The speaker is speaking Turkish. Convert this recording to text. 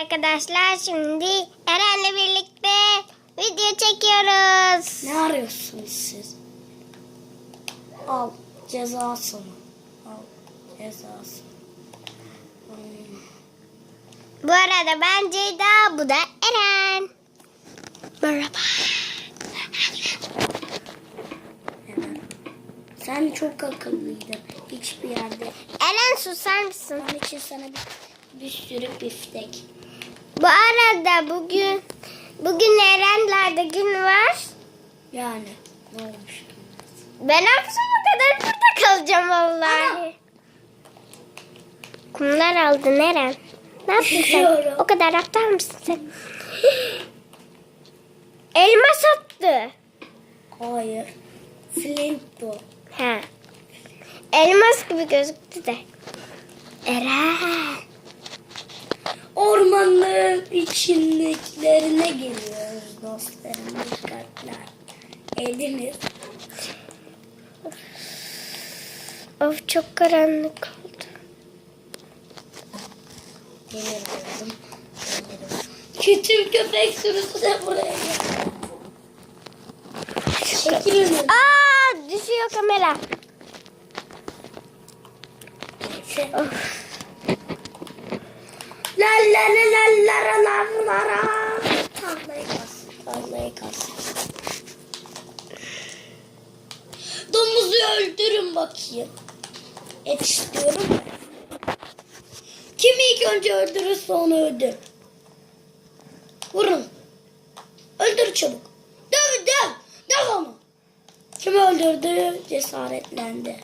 Arkadaşlar şimdi Eren'le birlikte video çekiyoruz. Ne arıyorsunuz siz? Al cezasını. Al cezasını. Hmm. Bu arada ben Ceyda, bu da Eren. Merhaba. Neden? Sen çok akıllıydın. Hiçbir yerde. Eren susar mısın? Onun için sana bir, bir sürü biftek. Bu arada bugün bugün Eren'lerde gün var. Yani ne olmuş ki? Ben akşama kadar burada kalacağım vallahi. Kumlar aldın Eren. Ne yaptın sen? O kadar aptal mısın sen? Elma sattı. Hayır. Flint bu. Ha. Elmas gibi gözüktü de. Eren. Ormanların içindekilerine geliyoruz dostlarım. Dikkatler. Ediniz. Of çok karanlık oldu. Geliyorum. Küçük köpek sürüsü de buraya geldi. Çekilin. Aa düşüyor kamera. Of. La la la la la la la Domuzu öldürün bakayım. Et istiyorum. Kim ilk önce öldürürse onu öldür. Vurun. Öldür çabuk. Döv döv. Döv onu. Kim öldürdü cesaretlendi.